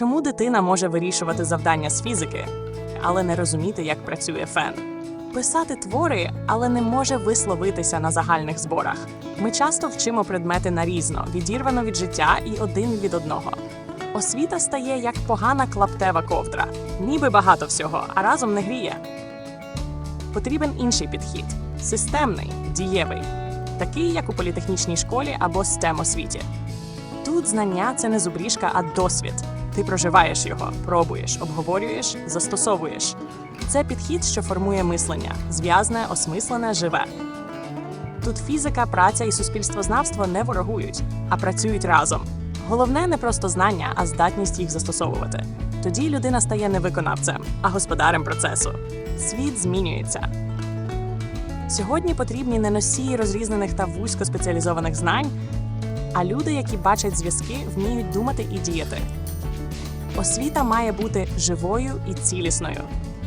Чому дитина може вирішувати завдання з фізики, але не розуміти, як працює фен? Писати твори, але не може висловитися на загальних зборах. Ми часто вчимо предмети нарізно, відірвано від життя і один від одного. Освіта стає як погана клаптева ковдра, ніби багато всього, а разом не гріє. Потрібен інший підхід системний, дієвий, такий, як у політехнічній школі або STEM освіті. Тут знання це не зубріжка, а досвід. Ти проживаєш його, пробуєш, обговорюєш, застосовуєш. Це підхід, що формує мислення, зв'язне, осмислене, живе. Тут фізика, праця і суспільствознавство не ворогують, а працюють разом. Головне не просто знання, а здатність їх застосовувати. Тоді людина стає не виконавцем, а господарем процесу. Світ змінюється. Сьогодні потрібні не носії розрізнених та вузькоспеціалізованих знань, а люди, які бачать зв'язки, вміють думати і діяти. Освіта має бути живою і цілісною,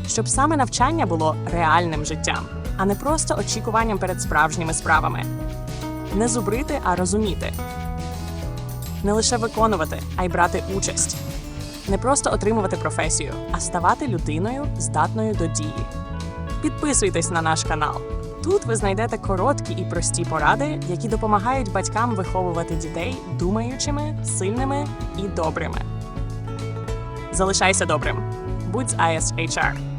щоб саме навчання було реальним життям, а не просто очікуванням перед справжніми справами. Не зубрити, а розуміти. Не лише виконувати, а й брати участь. Не просто отримувати професію, а ставати людиною, здатною до дії. Підписуйтесь на наш канал. Тут ви знайдете короткі і прості поради, які допомагають батькам виховувати дітей думаючими, сильними і добрими. Залишайся добрим. Будь з ISHR.